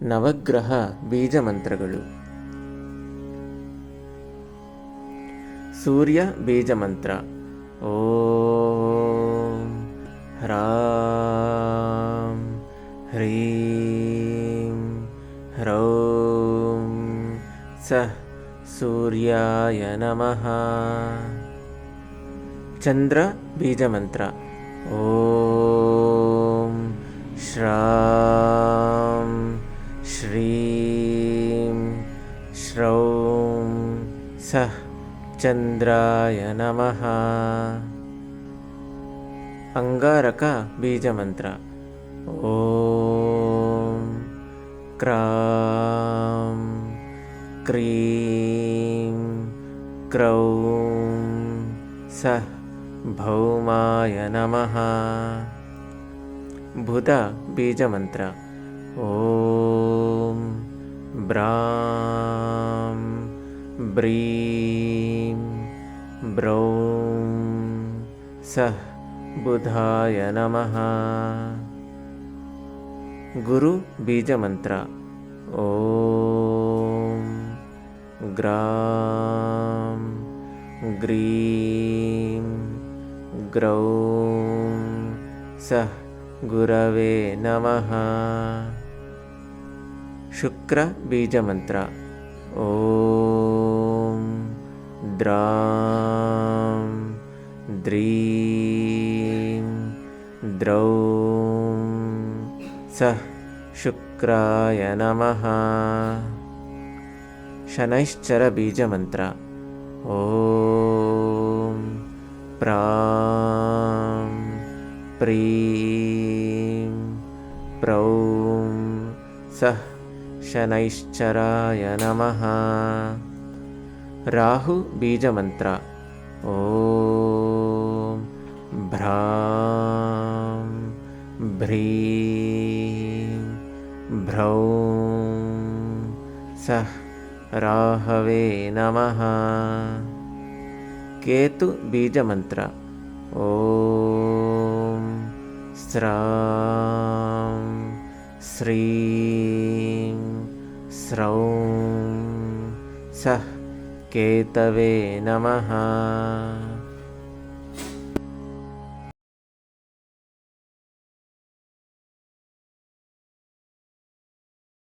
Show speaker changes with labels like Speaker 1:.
Speaker 1: ನವಗ್ರಹ ಬೀಜ ಮಂತ್ರಗಳು ಸೂರ್ಯ ಬೀಜ ಮಂತ್ರ ಓಂ ಹ್ರಾಂ ಹ್ರೀಂ ಹ್ರೌಂ ಸಃ ಸೂರ್ಯಾಯ ನಮಃ. ಚಂದ್ರ ಬೀಜ ಮಂತ್ರ ಓಂ ಶ್ರಾಂ सः चन्द्राय नमः। अङ्गारक बीजमन्त्र। ॐ क्रां क्रीं क्रौं सः भौमाय नमः। भुतबीजमन्त्र ॐ ब्रा ब्रीं ब्रौं सः बुधाय नमः। गुरुबीजमन्त्र ॐ ग्रां ग्रीं ग्रौं सः गुरवे नमः। शुक्रबीजमन्त्र ॐ द्रां द्रीं द्रौं। सः शुक्राय नमः। शनैश्चरबीजमन्त्र ॐ प्रां प्रीं प्रौं। सः शनैश्चराय नमः। राहुबीजमन्त्रा। ॐ भ्रां भ्रीं भ्रौं सः राहवे नमः। केतुबीजमन्त्र। ॐ स्रां श्रीं स्रौं सः केतवे नमः।